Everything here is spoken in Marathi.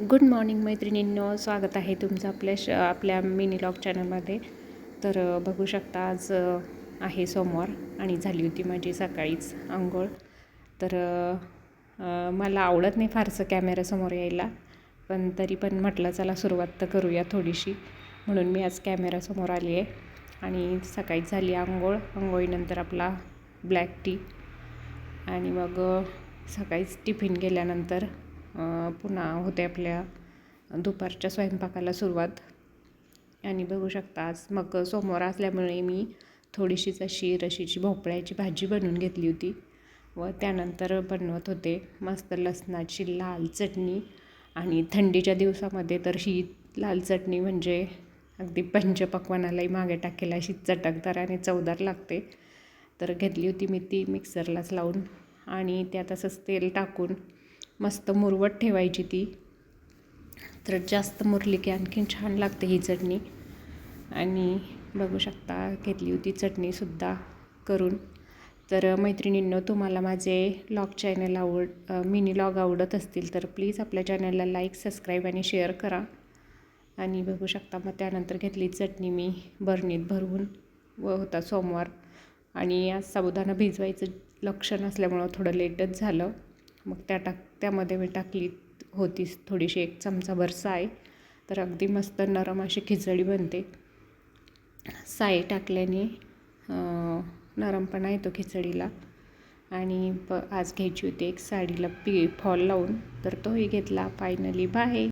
गुड मॉर्निंग मैत्रिणींनो. स्वागत आहे तुमचं आपल्या श आपल्या मिनीलॉग चॅनलमध्ये तर बघू शकता आज आहे सोमवार आणि झाली होती माझी सकाळीच आंघोळ. तर मला आवडत नाही फारसं कॅमेऱ्यासमोर यायला पण तरी पण म्हटलं चला सुरुवात तर करूया थोडीशी. म्हणून मी आज कॅमेऱ्यासमोर आली आहे. आणि सकाळीच झाली आंघोळ. आंघोळीनंतर आपला ब्लॅक टी आणि मग सकाळीच टिफिन गेल्यानंतर पुन्हा होते आपल्या दुपारच्या स्वयंपाकाला सुरुवात. आणि बघू शकता आज मग सोमवार असल्यामुळे मी थोडीशीच अशी रशीची भोपळ्याची भाजी बनवून घेतली होती व त्यानंतर बनवत होते मस्त लसणाची लाल चटणी. आणि थंडीच्या दिवसामध्ये तर ही लाल चटणी म्हणजे अगदी पंचपक्वानालाही मागे टाकेल अशी चटकदार आणि चवदार लागते. तर घेतली होती मी ती मिक्सरलाच लावून आणि त्यात असंच तेल टाकून मस्त मुरवत ठेवायची ती. तर जास्त मुरली की आणखीन छान लागते ही चटणी. आणि बघू शकता घेतली होती चटणीसुद्धा करून. तर मैत्रिणींनो तुम्हाला माझे लॉग चॅनल आवड मिनी लॉग आवडत असतील तर प्लीज आपल्या चॅनलला लाईक सबस्क्राईब आणि शेअर करा. आणि बघू शकता मग त्यानंतर घेतली चटणी मी बरणीत भरवून व होता सोमवार. आणि आज साबुदाणा भिजवायचं लक्ष नसल्यामुळं थोडं लेटच झालं. मग त्या टाक त्यामध्ये मी टाकली होती थोडीशी एक चमचाभर साय तर अगदी मस्त नरम अशी खिचडी बनते. साय टाकल्याने नरमपणा येतो खिचडीला. आणि प आज घ्यायची होती एक साडीला पी फॉल लावून. तर तोही घेतला. Finally bye